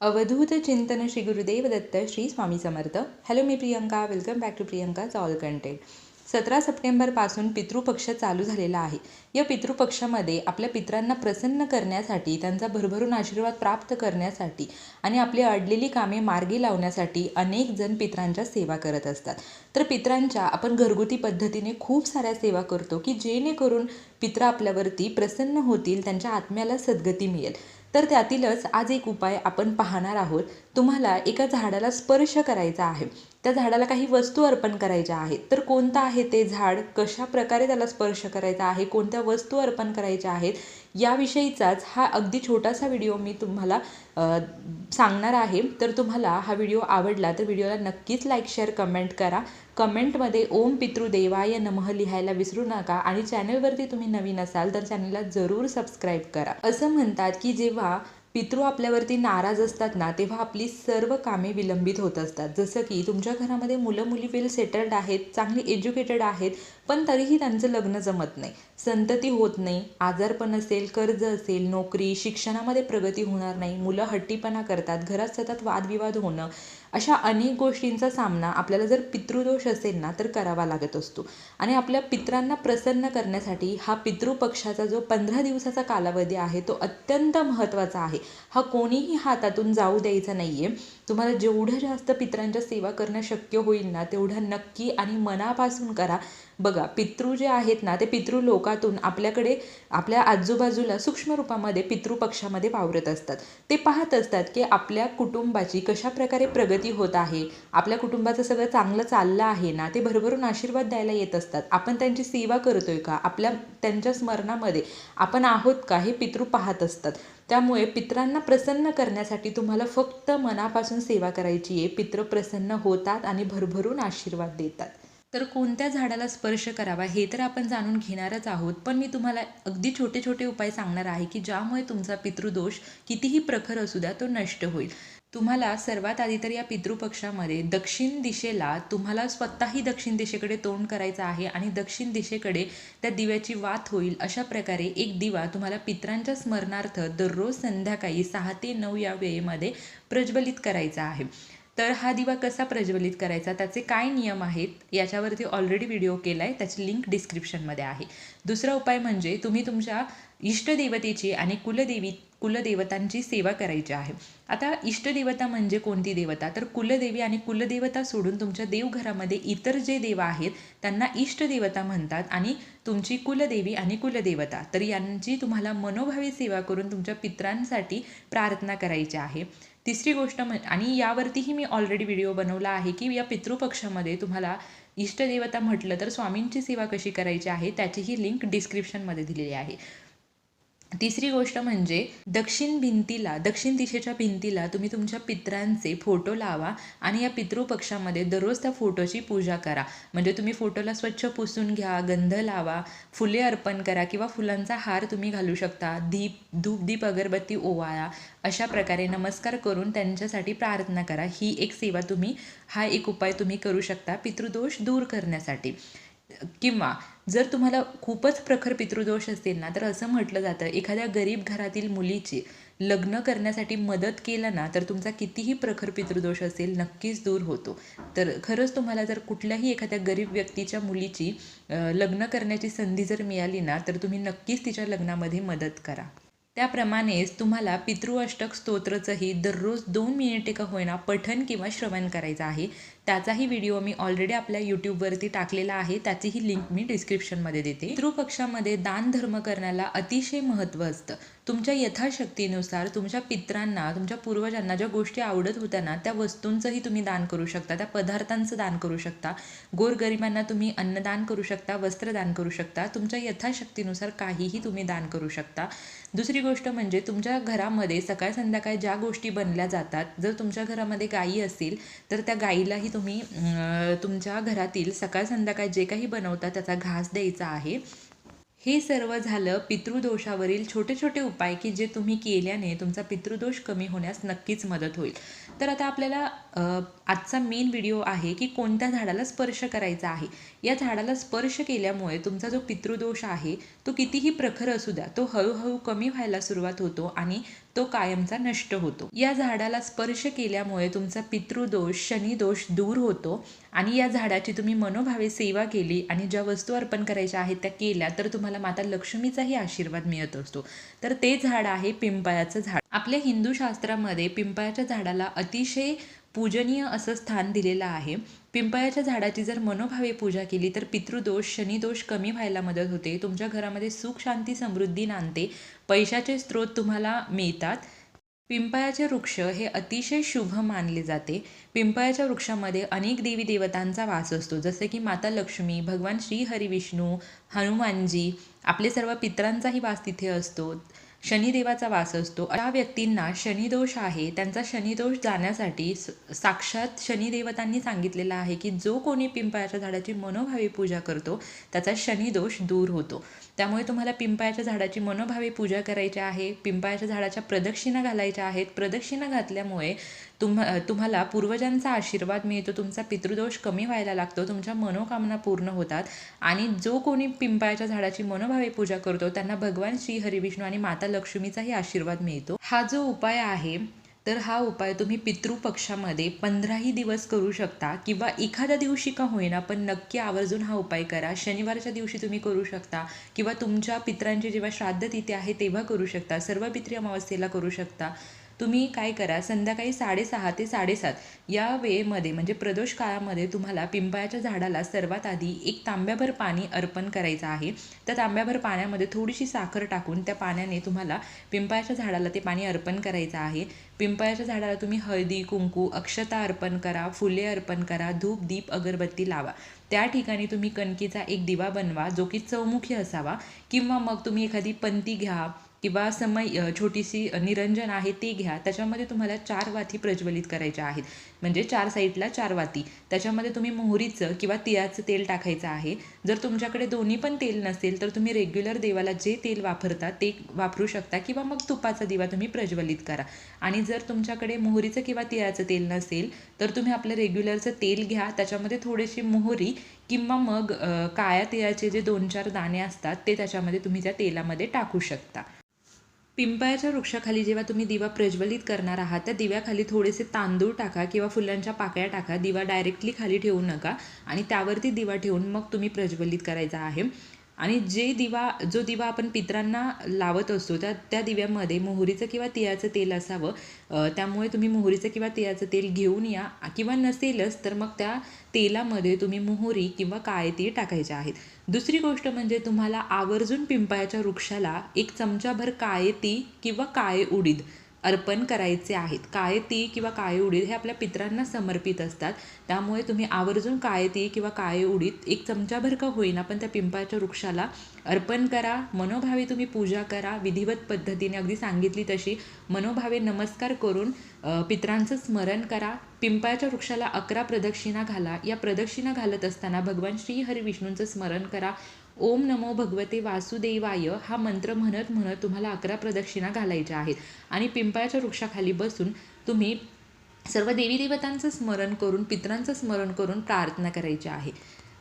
अवधूत चिंतन श्री गुरुदेव दत्त श्री स्वामी समर्थ. हॅलो मी Priyanka. Welcome back to प्रियंकाच ऑल कंटेंट सतरा सप्टेंबरपासून पितृपक्ष चालू झालेला आहे. या पितृपक्षामध्ये आपल्या पित्रांना प्रसन्न करण्यासाठी त्यांचा भरभरून आशीर्वाद प्राप्त करण्यासाठी आणि आपली अडलेली कामे मार्गी लावण्यासाठी अनेक जण पित्रांच्या सेवा करत असतात. तर पित्रांच्या आपण घरगुती पद्धतीने खूप साऱ्या सेवा करतो की जेणेकरून पित्र आपल्यावरती प्रसन्न होतील त्यांच्या आत्म्याला सद्गती मिळेल. तर त्यातीलच आज एक उपाय आपण पाहणार आहोत. तुम्हाला एका झाडाला स्पर्श करायचा आहे. त्या झाडाला काही वस्तू अर्पण करायच्या आहेत. तर कोणतं आहे ते झाड? कशा प्रकारे त्याला स्पर्श करायचा आहे? कोणत्या वस्तू अर्पण करायच्या आहेत? याविषयीचाच हा अगदी छोटासा व्हिडिओ मी तुम्हाला सांगणार आहे. तर तुम्हाला हा व्हिडिओ आवडला तर व्हिडिओला नक्कीच लाईक शेअर कमेंट करा. कमेंटमध्ये ओम पितृदेवाय नमः लिहायला विसरू नका आणि चॅनलवरती तुम्ही नवीन असाल तर चॅनलला जरूर सबस्क्राईब करा. असं म्हणतात की जेव्हा पितृ आपल्यावरती नाराज असतात ना तेव्हा आपली सर्व कामे विलंबित होत असतात. जसं की तुमच्या घरामध्ये मुलं मुली वेल सेटल्ड आहेत चांगली एज्युकेटेड आहेत पण तरीही त्यांचं लग्न जमत नाही. संतती होत नाही आजारपण असेल कर्ज असेल नोकरी शिक्षणामध्ये प्रगती होणार नाही मुलं हट्टीपणा करतात घरात सतत वादविवाद होणं अशा अनेक गोष्टींचा सामना आपल्याला जर पितृदोष असेल ना तर करावा लागत असतो. आणि आपल्या पित्रांना प्रसन्न करण्यासाठी हा पितृपक्षाचा जो पंधरा दिवसाचा कालावधी आहे तो अत्यंत महत्त्वाचा आहे. हा कोणीही हातातून जाऊ द्यायचा नाही आहे तुम्हाला जेवढं जास्त पित्रांच्या सेवा करणं शक्य होईल ना तेवढं नक्की आणि मनापासून करा. बघा पितृ जे आहेत ना ते पितृ लोकातून आपल्याकडे आपल्या आजूबाजूला सूक्ष्म रूपामध्ये पितृपक्षामध्ये वावरत असतात. ते पाहत असतात की आपल्या कुटुंबाची कशा प्रकारे प्रगती होत आहे. आपल्या कुटुंबाचं सगळं चांगलं चाललं आहे ना ते भरभरून आशीर्वाद द्यायला येत असतात. आपण त्यांची सेवा करतोय का? आपल्या त्यांच्या स्मरणामध्ये आपण आहोत का? हे पितृ पाहत असतात. त्यामुळे पित्रांना प्रसन्न करण्यासाठी तुम्हाला फक्त मनापासून सेवा करायची आहे. पित्र प्रसन्न होतात आणि भरभरून आशीर्वाद देतात. तर कोणत्या झाडाला स्पर्श करावा हे तर आपण जाणून घेणारच आहोत. पण मी तुम्हाला अगदी छोटे छोटे उपाय सांगणार आहे की ज्यामुळे तुमचा पितृदोष कितीही प्रखर असू द्या तो नष्ट होईल. तुम्हाला सर्वात आधी तर या पितृपक्षामध्ये दक्षिण दिशेला तुम्हाला स्वतःही दक्षिण दिशेकडे तोंड करायचं आहे आणि दक्षिण दिशेकडे त्या दिव्याची वात होईल. अशा प्रकारे एक दिवा तुम्हाला पित्रांच्या स्मरणार्थ दररोज संध्याकाळी सहा ते नऊ या वेळेमध्ये प्रज्वलित करायचा आहे. तर हा दिवा कसा प्रज्वलित करायचा त्याचे काय नियम आहेत याच्यावरती ऑलरेडी व्हिडिओ केला आहे त्याची लिंक डिस्क्रिप्शनमध्ये आहे. दुसरा उपाय म्हणजे तुम्ही तुमच्या इष्टदेवतेची आणि कुलदेवी कुलदेवतांची सेवा करायची आहे. आता इष्टदेवता म्हणजे कोणती देवता? तर कुलदेवी आणि कुलदेवता सोडून तुमच्या देवघरामध्ये इतर जे देव आहेत त्यांना इष्टदेवता म्हणतात आणि तुमची कुलदेवी आणि कुलदेवता. तर यांची तुम्हाला मनोभावी सेवा करून तुमच्या पित्रांसाठी प्रार्थना करायची आहे. तिसरी गोष्ट म्हण आणि यावरतीही मी ऑलरेडी व्हिडिओ बनवला आहे की या पितृपक्षामध्ये तुम्हाला इष्टदेवता म्हटलं तर स्वामींची सेवा कशी करायची आहे त्याचीही लिंक डिस्क्रिप्शनमध्ये दिलेली आहे. तिसरी गोष्ट म्हणजे दक्षिण भिंतीला दक्षिण दिशेच्या भिंतीला तुम्ही तुमच्या पित्रांचे फोटो लावा आणि या पितृपक्षामध्ये दररोज त्या फोटोची पूजा करा. म्हणजे तुम्ही फोटोला स्वच्छ पुसून घ्या गंध लावा फुले अर्पण करा किंवा फुलांचा हार तुम्ही घालू शकता. दीप धूप दीप अगरबत्ती ओवाळा. अशा प्रकारे नमस्कार करून त्यांच्यासाठी प्रार्थना करा. ही एक सेवा तुम्ही हा एक उपाय तुम्ही करू शकता पितृदोष दूर करण्यासाठी. किंवा जर तुम्हाला खूपच प्रखर पितृदोष असेल ना तर असं म्हटलं जातं एखाद्या गरीब घरातील मुलीची लग्न करण्यासाठी मदत केलं ना तर तुमचा कितीही प्रखर पितृदोष असेल नक्कीच दूर होतो. तर खरंच तुम्हाला जर कुठल्याही एखाद्या गरीब व्यक्तीच्या मुलीची लग्न करण्याची संधी जर मिळाली ना तर तुम्ही नक्कीच तिच्या लग्नामध्ये मदत करा. त्याप्रमाणेच तुम्हाला पितृअष्टक स्तोत्रचंही दररोज दोन मिनिटे का होईना पठन किंवा श्रवण करायचं आहे. त्याचाही व्हिडिओ मी ऑलरेडी आपल्या यूट्यूबवरती टाकलेला आहे. त्याचीही लिंक मी डिस्क्रिप्शनमध्ये देते. पितृपक्षामध्ये दान धर्म करण्याला अतिशय महत्त्व असतं. तुमच्या यथाशक्तीनुसार तुमच्या पित्रांना तुमच्या पूर्वजांना ज्या गोष्टी आवडत होत्या ना त्या वस्तूंचंही तुम्ही दान करू शकता त्या पदार्थांचं दान करू शकता. गोरगरिबांना तुम्ही अन्नदान करू शकता वस्त्रदान करू शकता. तुमच्या यथाशक्तीनुसार काहीही तुम्ही दान करू शकता. दुसरी गोष्ट म्हणजे तुमच्या घरामध्ये सकाळ संध्याकाळ ज्या गोष्टी बनल्या जातात जर तुमच्या घरामध्ये गायी असेल तर त्या गाईलाही तुम्ही तुमच्या घरातील सकाळ संध्याकाळ जे काही बनवता त्याचा घास द्यायचा आहे. हे सर्व झालं पितृदोषावरील छोटे छोटे उपाय की जे तुम्ही केल्याने तुमचा पितृदोष कमी होण्यास नक्कीच मदत होईल. तर आता आपल्याला आजचा मेन व्हिडिओ आहे की कोणत्या झाडाला स्पर्श करायचा आहे. या झाडाला स्पर्श केल्यामुळे तुमचा जो पितृदोष आहे तो कितीही प्रखर असू द्या तो हळूहळू कमी व्हायला सुरुवात होतो आणि तो कायमचा नष्ट होतो. या झाडाला स्पर्श केल्यामुळे तुमचा पितृदोष शनिदोष दूर होतो आणि या झाडाची तुम्ही मनोभावे सेवा केली आणि ज्या वस्तू अर्पण करायच्या आहेत त्या केल्या तर तुम्हाला माता लक्ष्मीचाही आशीर्वाद मिळत असतो. तर ते झाड आहे पिंपळाचं झाड. आपल्या हिंदू शास्त्रामध्ये पिंपळाच्या झाडाला अतिशय पूजनीय असं स्थान दिलेलं आहे. पिंपळाच्या झाडाची जर मनोभावे पूजा केली तर पितृदोष शनिदोष कमी व्हायला मदत होते. तुमच्या घरामध्ये सुख शांती समृद्धी नांदते. पैशाचे स्रोत तुम्हाला मिळतात. पिंपळाचे वृक्ष हे अतिशय शुभ मानले जाते. पिंपळाच्या वृक्षामध्ये अनेक देवी देवतांचा वास असतो जसे की माता लक्ष्मी भगवान श्री हरिविष्णू हनुमानजी आपले सर्व पित्रांचाही वास तिथे असतो. शनिदेवाचा वास असतो. अशा व्यक्तींना शनिदोष आहे. त्यांचा शनिदोष जाण्यासाठी साक्षात शनिदेवतांनी सांगितलेलं आहे की जो कोणी पिंपळाच्या झाडाची मनोभावे पूजा करतो त्याचा शनिदोष दूर होतो. त्यामुळे तुम्हाला पिंपळाच्या झाडाची मनोभावे पूजा करायची आहे. पिंपळाच्या झाडाच्या प्रदक्षिणा घालायच्या आहेत. प्रदक्षिणा घातल्यामुळे तुम तुम्हाला पूर्वजांचा आशीर्वाद मिळतो तुमचा पितृदोष कमी व्हायला लागतो तुमच्या मनोकामना पूर्ण होतात आणि जो कोणी पिंपळाच्या झाडाची मनोभावे पूजा करतो त्यांना भगवान श्री हरिविष्णू आणि माता लक्ष्मीचाही आशीर्वाद मिळतो. हा जो उपाय आहे तर हा उपाय तुम्ही पितृपक्षामध्ये पंधराही दिवस करू शकता किंवा एखाद्या दिवशी का होईना पण नक्की आवर्जून हा उपाय करा. शनिवारच्या दिवशी तुम्ही करू शकता किंवा तुमच्या पित्रांची जेव्हा श्राद्ध तिथे आहे तेव्हा करू शकता. सर्व पित्री अमावस्येला करू शकता. तुम्ही काय करा संध्याकाळी साडेसहा ते साडेसात या वेळेमध्ये म्हणजे प्रदोष काळामध्ये तुम्हाला पिंपळाच्या झाडाला सर्वात आधी एक तांब्याभर पाणी अर्पण करायचं आहे. त्या तांब्याभर पाण्यामध्ये थोडीशी साखर टाकून त्या पाण्याने तुम्हाला पिंपळाच्या झाडाला ते पाणी अर्पण करायचं आहे. पिंपळाच्या झाडाला तुम्ही हळदी कुंकू अक्षता अर्पण करा फुले अर्पण करा धूप दीप अगरबत्ती लावा. त्या ठिकाणी तुम्ही कणकीचा एक दिवा बनवा जो की चौमुखी असावा. किंवा मग तुम्ही एखादी पंती घ्या किंवा समय छोटीशी निरंजन आहे ते घ्या. त्याच्यामध्ये तुम्हाला चार वाती प्रज्वलित करायच्या आहेत. म्हणजे चार साईडला चार वाती. त्याच्यामध्ये तुम्ही मोहरीचं किंवा तिळाचं तेल टाकायचं आहे. जर तुमच्याकडे दोन्ही पण तेल नसेल तर तुम्ही रेग्युलर देवाला जे तेल वापरता ते वापरू शकता किंवा मग तुपाचा दिवा तुम्ही प्रज्वलित करा. आणि जर तुमच्याकडे मोहरीचं किंवा तिळाचं तेल नसेल तर तुम्ही आपलं रेग्युलरचं तेल घ्या. त्याच्यामध्ये थोडीशी मोहरी किंवा मग काळ्या तिळाचे जे दोन चार दाणे असतात ते त्याच्यामध्ये तुम्ही त्या तेलामध्ये टाकू शकता. पिंपळाच्या वृक्षाखाली जेव्हा तुम्ही दिवा प्रज्वलित करणार आहात त्या दिव्याखाली थोडेसे तांदूळ टाका किंवा फुलांच्या पाकळ्या टाका दिवा डायरेक्टली खाली ठेवू नका आणि त्यावरती दिवा ठेवून मग तुम्ही प्रज्वलित करायचा आहे. आणि जे दिवा जो दिवा आपण पित्रांना लावत असतो त्या त्या दिव्यामध्ये मोहरीचं किंवा तिळाचं तेल असावं त्यामुळे तुम्ही मोहरीचं किंवा तिळाचं तेल घेऊन या किंवा नसेलच तर मग त्या तेलामध्ये तुम्ही मोहरी किंवा काळे तीळ टाकायचे आहेत. दुसरी गोष्ट म्हणजे तुम्हाला आवर्जून पिंपळाच्या वृक्षाला एक चमचाभर काळे ती किंवा काळे उडीद अर्पण करायचे आहेत. काळे तीळ किंवा काळे उडीद हे आपल्या पित्रांना समर्पित असतात. त्यामुळे तुम्ही आवर्जून काळे तीळ किंवा काळे उडीद एक चमचाभर का होईना पण त्या पिंपळाच्या वृक्षाला अर्पण करा मनोभावे तुम्ही पूजा करा विधिवत पद्धतीने अगदी सांगितली तशी मनोभावे नमस्कार करून पित्रांचं स्मरण करा. पिंपळाच्या वृक्षाला अकरा प्रदक्षिणा घाला. या प्रदक्षिणा घालत असताना भगवान श्री हरिविष्णूंचं स्मरण करा. ओम नमो भगवते वासुदेवाय हा मंत्र म्हणत म्हणत तुम्हाला अकरा प्रदक्षिणा घालायच्या आहेत. आणि पिंपळाच्या वृक्षाखाली बसून तुम्ही सर्व देवी देवतांचं स्मरण करून पित्रांचं स्मरण करून प्रार्थना करायची आहे.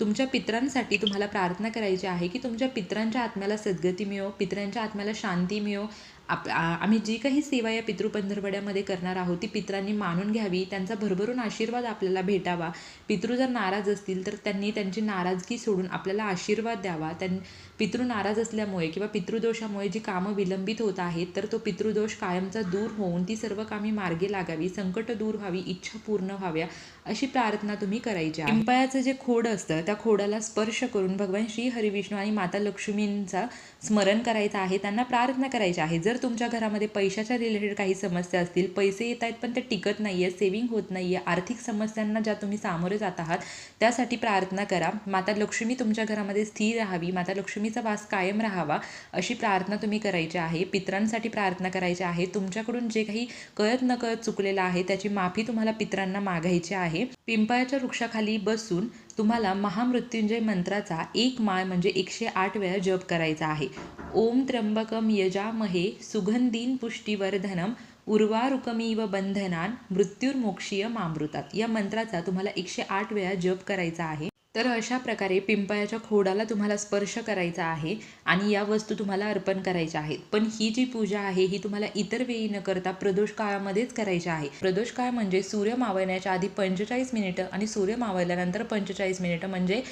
तुमच्या पित्रांसाठी तुम्हाला प्रार्थना करायची आहे की तुमच्या पित्रांच्या आत्म्याला सद्गती मिळो पित्रांच्या आत्म्याला शांती मिळो आप आम्ही जी काही सेवा या पितृपंधरवड्यामध्ये करणार आहोत ती पित्रांनी मानून घ्यावी त्यांचा भरभरून आशीर्वाद आपल्याला भेटावा. पितृ जर नाराज असतील तर त्यांनी त्यांची नाराजगी सोडून आपल्याला आशीर्वाद द्यावा. त्यां पितृ नाराज असल्यामुळे किंवा पितृदोषामुळे जी कामं विलंबित होत आहेत तर तो पितृदोष कायमचा दूर होऊन ती सर्व कामे मार्गी लागावी संकट दूर व्हावी इच्छा पूर्ण व्हाव्या अशी प्रार्थना तुम्ही करायची आहे. पिंपळाचं जे खोड असतं त्या खोडाला स्पर्श करून भगवान श्री हरिविष्णू आणि माता लक्ष्मींचा स्मरण करायचं आहे त्यांना प्रार्थना करायची आहे. जर तुमच्या घरामध्ये पैशाच्या रिलेटेड काही समस्या असतील पैसे येत आहेत पण ते टिकत नाही आहे सेविंग होत नाही आहे आर्थिक समस्यांना ज्या तुम्ही सामोरे जात आहात त्यासाठी प्रार्थना करा. माता लक्ष्मी तुमच्या घरामध्ये स्थिर राहावी माता लक्ष्मीचा वास कायम राहावा अशी प्रार्थना तुम्ही करायची आहे. पित्रांसाठी प्रार्थना करायची आहे. तुमच्याकडून जे काही कळत न कळत चुकलेलं आहे त्याची माफी तुम्हाला पित्रांना मागायची आहे. पिंपळाच्या वृक्षाखाली बसून तुम्हाला महामृत्युंजय मंत्राचा एक माळ म्हणजे एकशे आठ वेळा जप करायचा आहे. ओम त्र्यंबकम यजामहे सुगंधीन पुष्टीवर्धनम उर्वारुकमीव बंधनान मृत्युर्मोक्षीय मामृतात या मंत्राचा तुम्हाला एकशे आठ वेळा जप करायचा आहे. तर अशा प्रकारे पिंपळाच्या खोडाला तुम्हाला स्पर्श करायचा आहे आणि या वस्तू तुम्हाला अर्पण करायच्या आहेत. पण ही जी पूजा आहे ही तुम्हाला इतर वेळी न करता प्रदोष काळामध्येच करायची आहे. प्रदोष काळ म्हणजे सूर्य मावळण्याच्या आधी पंचेचाळीस मिनिटं आणि सूर्य मावळल्यानंतर पंचेचाळीस मिनिटं म्हणजे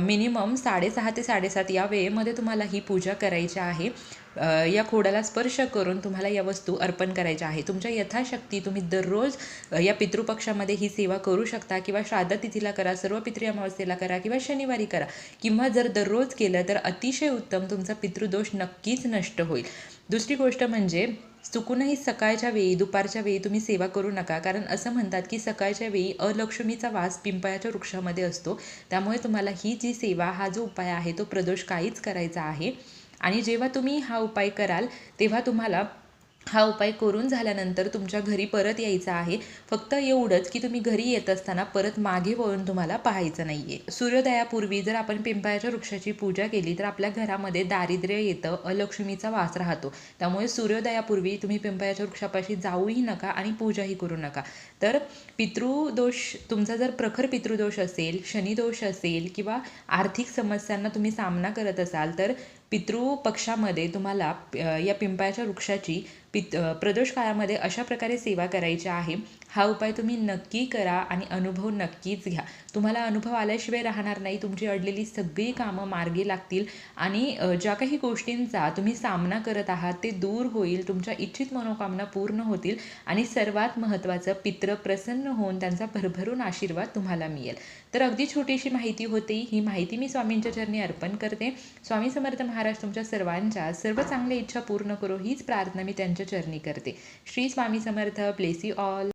मिनिमम साडेसहा ते साडेसात या वेळेमध्ये तुम्हाला ही पूजा करायची आहे. या खोडाला स्पर्श करून तुम्हाला या वस्तू अर्पण करायच्या आहे. तुमच्या यथाशक्ती तुम्ही दररोज या पितृपक्षामध्ये ही सेवा करू शकता किंवा श्राद्ध तिथीला करा सर्व पितृ अमावस्येला करा किंवा शनिवारी करा. किंवा जर दररोज केलं तर अतिशय उत्तम तुमचा पितृदोष नक्कीच नष्ट होईल. दुसरी गोष्ट म्हणजे चुकूनही सकाळच्या वेळी दुपारच्या वेळी तुम्ही सेवा करू नका. कारण असं म्हणतात की सकाळच्या वेळी अलक्ष्मीचा वास पिंपळाच्या वृक्षामध्ये असतो. त्यामुळे तुम्हाला ही जी सेवा हा जो उपाय आहे तो प्रदोष काहीच करायचा आहे. आणि जेव्हा तुम्ही हा उपाय कराल तेव्हा तुम्हाला हा उपाय करून झाल्यानंतर तुमच्या घरी परत यायचा आहे. फक्त एवढंच की तुम्ही घरी येत असताना परत मागे वळून तुम्हाला पाहायचं नाही आहे सूर्योदयापूर्वी जर आपण पिंपळाच्या वृक्षाची पूजा केली तर आपल्या घरामध्ये दारिद्र्य येतं अलक्ष्मीचा वास राहतो. त्यामुळे सूर्योदयापूर्वी तुम्ही पिंपळाच्या वृक्षापाशी जाऊही नका आणि पूजाही करू नका. तर पितृदोष तुमचा जर प्रखर पितृदोष असेल शनिदोष असेल किंवा आर्थिक समस्यांना तुम्ही सामना करत असाल तर पितृपक्षामध्ये तुम्हाला या पिंपळाच्या वृक्षाची पित प्रदोष काळामध्ये अशा प्रकारे सेवा करायची आहे. हा उपाय तुम्ही नक्की करा आणि अनुभव नक्कीच घ्या. तुम्हाला अनुभव आल्याशिवाय राहणार नाही. तुमची अडलेली सगळी कामं मार्गी लागतील आणि ज्या काही गोष्टींचा तुम्ही सामना करत आहात ते दूर होईल तुमच्या इच्छित मनोकामना पूर्ण होतील आणि सर्वात महत्त्वाचं पित्र प्रसन्न होऊन त्यांचा भरभरून आशीर्वाद तुम्हाला मिळेल. तर अगदी छोटीशी माहिती होती. ही माहिती मी स्वामींच्या चरणी अर्पण करते. स्वामी समर्थ महाराज तुमच्या सर्वांच्या सर्व चांगल्या इच्छा पूर्ण करो हीच प्रार्थना मी त्यांच्या चरणी करते. Shri Swami Samarth bless all.